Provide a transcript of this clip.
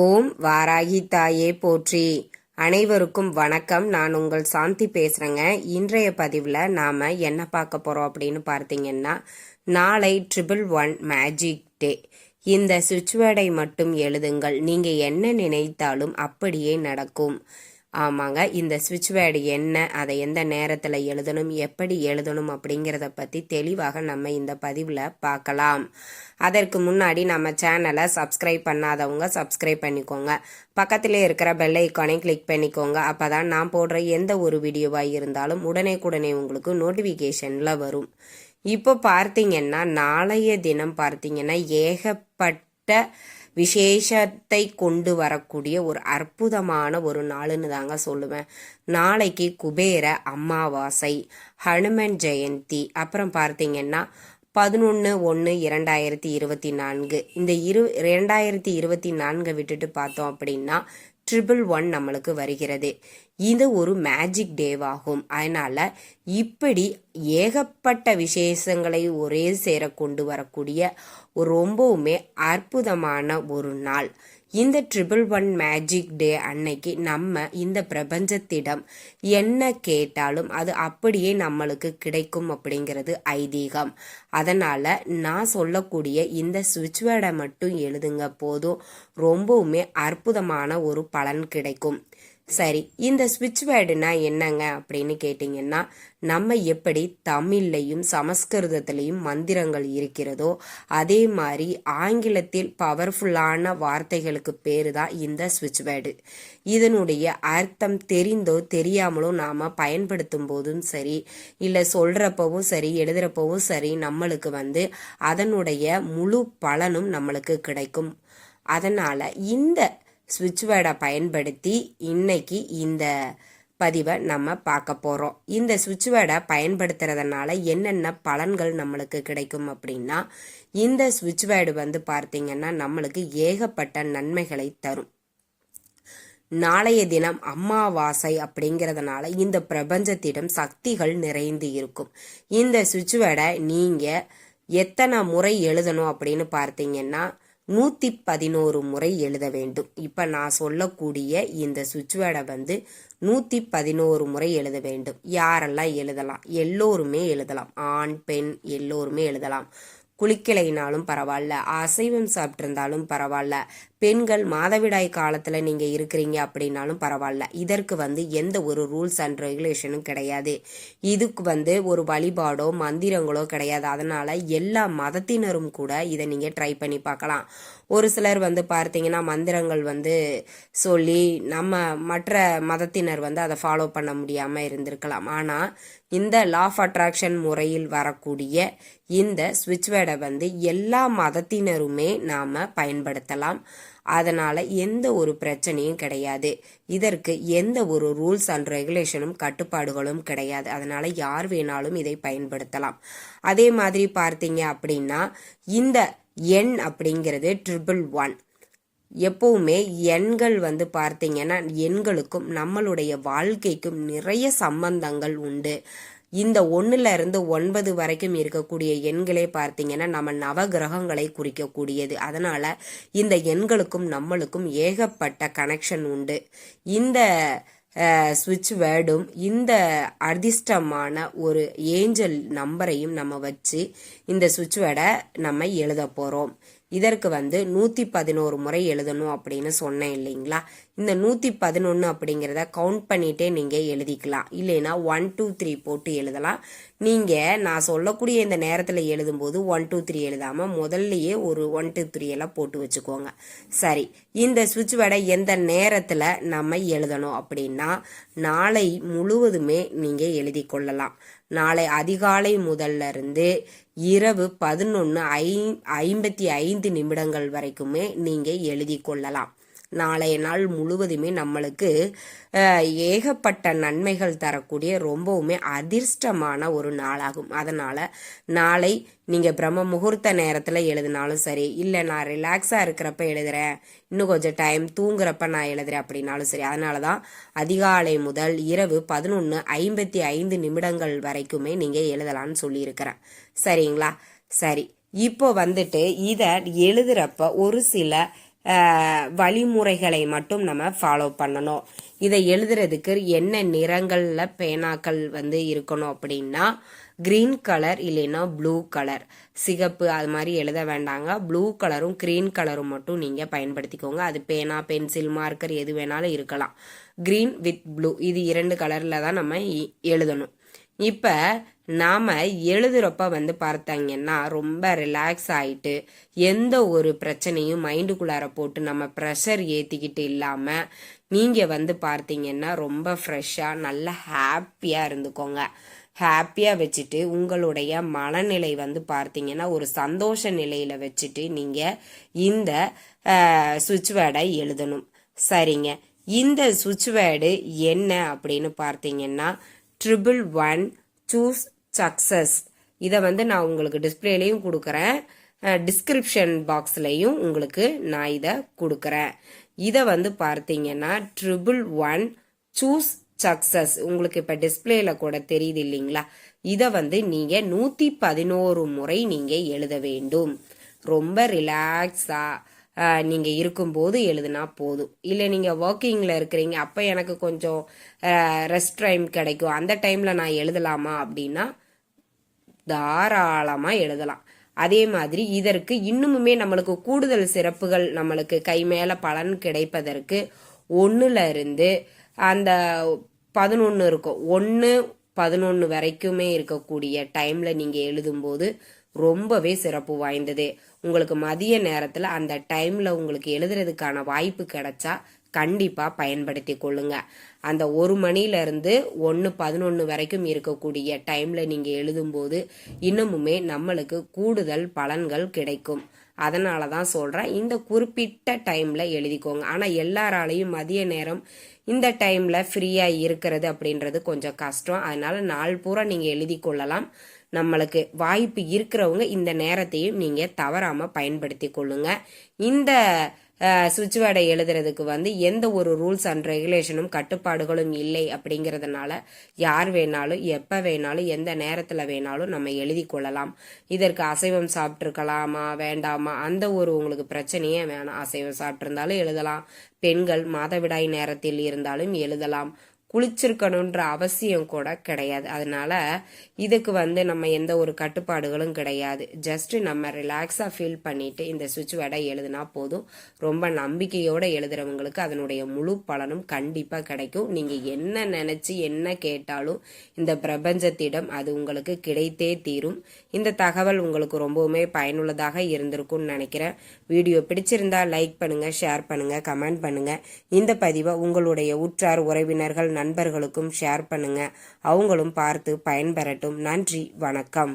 ஓம் வாராகி தாயே போற்றி. அனைவருக்கும் வணக்கம். நான் உங்கள் சாந்தி பேசுகிறேங்க இன்றைய பதிவில் நாம் என்ன பார்க்க போகிறோம் அப்படின்னு பார்த்தீங்கன்னா நாளை ட்ரிபிள் ஒன் மேஜிக் டே. இந்த சுவிட்ச்வேர்டை மட்டும் எழுதுங்கள். நீங்கள் என்ன நினைத்தாலும் அப்படியே நடக்கும். ஆமாங்க. இந்த சுவிட்ச் வேர்டு என்ன அதை எந்த நேரத்தில் எழுதணும் எப்படி எழுதணும் அப்படிங்கிறத பற்றி தெளிவாக நம்ம இந்த பதிவில் பார்க்கலாம். அதற்கு முன்னாடி நம்ம சேனலை சப்ஸ்கிரைப் பண்ணாதவங்க சப்ஸ்கிரைப் பண்ணிக்கோங்க. பக்கத்தில் இருக்கிற பெல் ஐக்கானை கிளிக் பண்ணிக்கோங்க. அப்போ தான் நான் போடுற எந்த ஒரு வீடியோவாக இருந்தாலும் உடனே உடனே உங்களுக்கு நோட்டிஃபிகேஷனில் வரும். இப்போ பார்த்தீங்கன்னா நாளைய தினம் பார்த்தீங்கன்னா ஏகப்பட்ட விசேஷத்தை கொண்டு வரக்கூடிய ஒரு அற்புதமான ஒரு நாளுன்னு தாங்க சொல்லுவேன். நாளைக்கு குபேர அமாவாசை ஹனுமன் ஜெயந்தி அப்புறம் பார்த்தீங்கன்னா பதினொன்று ஒன்று இரண்டாயிரத்தி இருபத்தி நான்கு. இந்த இரு இரண்டாயிரத்தி இருபத்தி நான்கை விட்டுட்டு பார்த்தோம் அப்படின்னா ட்ரிபிள் ஒன் நம்மளுக்கு வருகிறது. இது ஒரு மேஜிக் டேவாகும் அதனால இப்படி ஏகப்பட்ட விசேஷங்களை ஒரே சேர கொண்டு வரக்கூடிய ரொம்பவுமே அற்புதமான ஒரு நாள். இந்த ட்ரிபிள் ஒன் மேஜிக் டே அன்னைக்கு நம்ம இந்த பிரபஞ்சத்திடம் என்ன கேட்டாலும் அது அப்படியே நம்மளுக்கு கிடைக்கும் அப்படிங்கிறது ஐதீகம். அதனால் நான் சொல்லக்கூடிய இந்த சுவிட்ச் வேர்டை மட்டும் எழுதுங்க போதும். ரொம்பவுமே அற்புதமான ஒரு பலன் கிடைக்கும். சரி இந்த ஸ்விட்ச் வேர்டுனா என்னங்க அப்படின்னு கேட்டிங்கன்னா நம்ம எப்படி தமிழ்லையும் சமஸ்கிருதத்திலையும் மந்திரங்கள் இருக்கிறதோ அதே மாதிரி ஆங்கிலத்தில் பவர்ஃபுல்லான வார்த்தைகளுக்கு பேர் தான் இந்த ஸ்விட்ச் வேர்டு இதனுடைய அர்த்தம் தெரிந்தோ தெரியாமலோ நாம் பயன்படுத்தும் போதும் சரி இல்லை சொல்கிறப்பவும் சரி எழுதுகிறப்பவும் சரி நம்மளுக்கு வந்து அதனுடைய முழு பலனும் நம்மளுக்கு கிடைக்கும். அதனால் இந்த ஸ்விட்ச் வேர்டை பயன்படுத்தி இன்னைக்கு இந்த பதிவை நம்ம பார்க்க போகிறோம் இந்த சுவிட்ச் வேர்டை பயன்படுத்துறதுனால என்னென்ன பலன்கள் நம்மளுக்கு கிடைக்கும் அப்படின்னா இந்த சுவிட்ச் வேர்டு வந்து பார்த்தீங்கன்னா நம்மளுக்கு ஏகப்பட்ட நன்மைகளை தரும். நாளைய தினம் அம்மாவாசை அப்படிங்கிறதுனால இந்த பிரபஞ்சத்திடம் சக்திகள் நிறைந்து இருக்கும். இந்த சுவிட்ச் வேர்டை நீங்கள் எத்தனை முறை எழுதணும் அப்படின்னு பார்த்தீங்கன்னா நூற்றி பதினோரு முறை எழுத வேண்டும். இப்போ நான் சொல்லக்கூடிய இந்த சுவிட்ச் வேர்டை வந்து நூற்றி பதினோரு முறை எழுத வேண்டும். யாரெல்லாம் எழுதலாம்? எல்லோருமே எழுதலாம். ஆண் பெண் எல்லோருமே எழுதலாம். குளிக்கலைனாலும் பரவாயில்ல. அசைவம் சாப்பிட்ருந்தாலும் பரவாயில்ல. பெண்கள் மாதவிடாய் காலத்தில் நீங்கள் இருக்கிறீங்க அப்படின்னாலும் பரவாயில்ல. இதற்கு வந்து எந்த ஒரு ரூல்ஸ் அண்ட் ரெகுலேஷனும் கிடையாது. இதுக்கு வந்து ஒரு வழிபாடோ மந்திரங்களோ கிடையாது. அதனால் எல்லா மதத்தினரும் கூட இதை நீங்கள் ட்ரை பண்ணி பார்க்கலாம். ஒரு சிலர் வந்து பார்த்தீங்கன்னா மந்திரங்கள் வந்து சொல்லி நம்ம மற்ற மதத்தினர் வந்து அதை ஃபாலோ பண்ண முடியாமல் இருந்திருக்கலாம். ஆனால் இந்த லா ஆஃப் அட்ராக்ஷன் முறையில் வரக்கூடிய இந்த சுவிட்ச் வேர்டை வந்து எல்லா மதத்தினருமே நாம் பயன்படுத்தலாம். அதனால் எந்த ஒரு பிரச்சனையும் கிடையாது. இதற்கு எந்த ஒரு ரூல்ஸ் அண்ட் ரெகுலேஷனும் கட்டுப்பாடுகளும் கிடையாது. அதனால் யார் வேணாலும் இதை பயன்படுத்தலாம். அதே மாதிரி பார்த்தீங்க அப்படின்னா இந்த எண் அப்படிங்கிறது ட்ரிபிள் ஒன் எப்பவுமே எண்கள் வந்து பார்த்தீங்கன்னா எண்களுக்கும் நம்மளுடைய வாழ்க்கைக்கும் நிறைய சம்பந்தங்கள் உண்டு. இந்த ஒன்றுல இருந்து ஒன்பது வரைக்கும் இருக்கக்கூடிய எண்களே பார்த்தீங்கன்னா நம்ம நவகிரகங்களை குறிக்கக்கூடியது. அதனால இந்த எண்களுக்கும் நம்மளுக்கும் ஏகப்பட்ட கனெக்ஷன் உண்டு. இந்த சுவிட்ச் வேர்டும் இந்த அதிர்ஷ்டமான ஒரு ஏஞ்சல் நம்பரையும் நம்ம வச்சு இந்த சுவிட்ச் வேர்டை நம்ம எழுத போகிறோம் இதற்கு வந்து நூற்றி பதினோரு முறை எழுதணும் அப்படின்னு சொன்னேன் இல்லைங்களா? இந்த நூற்றி பதினொன்று அப்படிங்கிறத கவுண்ட் பண்ணிகிட்டே நீங்கள் எழுதிக்கலாம். இல்லைன்னா ஒன் டூ த்ரீ போட்டு எழுதலாம். நீங்கள் நான் சொல்லக்கூடிய இந்த நேரத்தில் எழுதும்போது ஒன் டூ த்ரீ எழுதாமல் முதல்லையே ஒரு ஒன் டூ த்ரீ எல்லாம் போட்டு வச்சுக்கோங்க. சரி இந்த சுவிட்ச் வேடை எந்த நேரத்தில் நம்ம எழுதணும் அப்படின்னா நாளை முழுவதுமே நீங்கள் எழுதி கொள்ளலாம். நாளை அதிகாலை முதல்ல இருந்து இரவு பதினொன்று ஐ ஐம்பத்தி ஐந்து நிமிடங்கள் வரைக்குமே நீங்கள் எழுதி கொள்ளலாம். நாளைய நாள் முழுவதுமே நம்மளுக்கு ஏகப்பட்ட நன்மைகள் தரக்கூடிய ரொம்பவுமே அதிர்ஷ்டமான ஒரு நாளாகும். அதனால் நாளை நீங்கள் பிரம்ம முகூர்த்த நேரத்தில் எழுதினாலும் சரி இல்லை நான் ரிலாக்ஸாக இருக்கிறப்ப எழுதுகிறேன் இன்னும் கொஞ்சம் டைம் தூங்குறப்ப நான் எழுதுகிறேன் அப்படின்னாலும் சரி அதனால தான் அதிகாலை முதல் இரவு பதினொன்று ஐம்பத்தி ஐந்து நிமிடங்கள் வரைக்குமே நீங்கள் எழுதலான்னு சொல்லியிருக்கிறேன். சரிங்களா? சரி இப்போ வந்துட்டு இதை எழுதுறப்ப ஒரு சில வழிமுறைகளை மட்டும் நம்ம ஃபாலோ பண்ணணும். இதை எழுதுறதுக்கு என்ன நிறங்களில் பேனாக்கள் வந்து இருக்கணும் அப்படின்னா க்ரீன் கலர் இல்லைன்னா ப்ளூ கலர் சிகப்பு அது மாதிரி எழுத வேண்டாங்க. ப்ளூ கலரும் க்ரீன் கலரும் மட்டும் நீங்கள் பயன்படுத்திக்கோங்க. அது பேனா பென்சில் மார்க்கர் எது வேணாலும் இருக்கலாம். க்ரீன் வித் ப்ளூ இது இரண்டு கலரில் தான் நம்ம இ- எழுதணும். இப்போ நாம் எழுதுறப்ப வந்து பார்த்தாங்கன்னா ரொம்ப ரிலாக்ஸ் ஆகிட்டு எந்த ஒரு பிரச்சனையும் மைண்டுக்குள்ளார போட்டு நம்ம ப்ரெஷர் ஏற்றிக்கிட்டு இல்லாமல் நீங்கள் வந்து பார்த்தீங்கன்னா ரொம்ப ஃப்ரெஷ்ஷாக நல்ல ஹாப்பியாக இருந்துக்கோங்க. ஹாப்பியாக வச்சுட்டு உங்களுடைய மனநிலை வந்து பார்த்தீங்கன்னா ஒரு சந்தோஷ நிலையில் வச்சுட்டு நீங்கள் இந்த சுவிட்ச் வேர்டை எழுதணும். சரிங்க. இந்த சுவிட்ச் வேர்டு என்ன அப்படின்னு பார்த்தீங்கன்னா ட்ரிபிள் ஒன் சூஸ் சக்ஸஸ் இதை வந்து நான் உங்களுக்கு டிஸ்பிளேலையும் கொடுக்குறேன். டிஸ்கிரிப்ஷன் பாக்ஸ்லையும் உங்களுக்கு நான் இதை கொடுக்குறேன். இதை வந்து பார்த்தீங்கன்னா ட்ரிபிள் ஒன் சூஸ் சக்ஸஸ் உங்களுக்கு இப்போ டிஸ்பிளேல கூட தெரியுது இல்லைங்களா? இதை வந்து நீங்கள் நூற்றி பதினோரு முறை நீங்கள் எழுத வேண்டும். ரொம்ப ரிலாக்ஸாக நீங்கள் இருக்கும்போது எழுதுனா போதும். இல்லை நீங்கள் ஒர்க்கிங்கில் இருக்கிறீங்க அப்போ எனக்கு கொஞ்சம் ரெஸ்ட் டைம் கிடைக்கும். அந்த டைமில் நான் எழுதலாமா அப்படின்னா தாராளமாக எழுதலாம். அதே மாதிரி இதற்கு இன்னுமுமே நம்மளுக்கு கூடுதல் சிறப்புகள் நம்மளுக்கு கை மேலே பலன் கிடைப்பதற்கு ஒன்றுல இருந்து அந்த பதினொன்று இருக்கும். ஒன்று பதினொன்று வரைக்குமே இருக்கக்கூடிய டைமில் நீங்கள் எழுதும்போது ரொம்பவே சிறப்பு வாய்ந்தது. உங்களுக்கு மதிய நேரத்தில் அந்த டைமில் உங்களுக்கு எழுதுறதுக்கான வாய்ப்பு கிடைச்சா கண்டிப்பாக பயன்படுத்தி கொள்ளுங்க. அந்த ஒரு மணிலேருந்து ஒன்று பதினொன்று வரைக்கும் இருக்கக்கூடிய டைமில் நீங்கள் எழுதும்போது இன்னமுமே நம்மளுக்கு கூடுதல் பலன்கள் கிடைக்கும். அதனால தான் சொல்கிறேன் இந்த குறிப்பிட்ட டைமில் எழுதிக்கோங்க. ஆனால் எல்லாராலையும் மதிய நேரம் இந்த டைமில் ஃப்ரீயாக இருக்கிறது அப்படின்றது கொஞ்சம் கஷ்டம். அதனால நாள் பூரா நீங்கள் எழுதி கொள்ளலாம். நம்மளுக்கு வாய்ப்பு இருக்கிறவங்க இந்த நேரத்தையும் நீங்கள் தவறாமல் பயன்படுத்தி கொள்ளுங்க. இந்த சுவிட்ச் வேர்டை எழுதுறதுக்கு வந்து எந்த ஒரு ரூல்ஸ் அண்ட் ரெகுலேஷனும் கட்டுப்பாடுகளும் இல்லை அப்படிங்கிறதுனால யார் வேணாலும் எப்போ வேணாலும் எந்த நேரத்தில் வேணாலும் நம்ம எழுதி கொள்ளலாம். இதற்கு அசைவம் சாப்பிட்ருக்கலாமா வேண்டாமா அந்த ஒரு உங்களுக்கு பிரச்சனையே வேணாம். அசைவம் சாப்பிட்ருந்தாலும் எழுதலாம். பெண்கள் மாதவிடாய் நேரத்தில் இருந்தாலும் எழுதலாம். குளிச்சிருக்கணுன்ற அவசியம் கூட கிடையாது. அதனால இதுக்கு வந்து நம்ம எந்த ஒரு கட்டுப்பாடுகளும் கிடையாது. ஜஸ்ட் நம்ம ரிலாக்ஸாக ஃபீல் பண்ணிட்டு இந்த சுவிட்ச் வேர்டை எழுதுனா போதும். ரொம்ப நம்பிக்கையோட எழுதுறவங்களுக்கு அதனுடைய முழு பலனும் கண்டிப்பாக கிடைக்கும். நீங்கள் என்ன நினச்சி என்ன கேட்டாலும் இந்த பிரபஞ்சத்திடம் அது உங்களுக்கு கிடைத்தே தீரும். இந்த தகவல் உங்களுக்கு ரொம்பவுமே பயனுள்ளதாக இருந்திருக்கும்னு நினைக்கிறேன். வீடியோ பிடிச்சிருந்தா லைக் பண்ணுங்க ஷேர் பண்ணுங்க கமெண்ட் பண்ணுங்க. இந்த பதிவை உங்களுடைய உற்றார் உறவினர்கள் நண்பர்களுக்கும் ஷேர் பண்ணுங்க. அவங்களும் பார்த்து பயன்பெறட்டும். நன்றி வணக்கம்.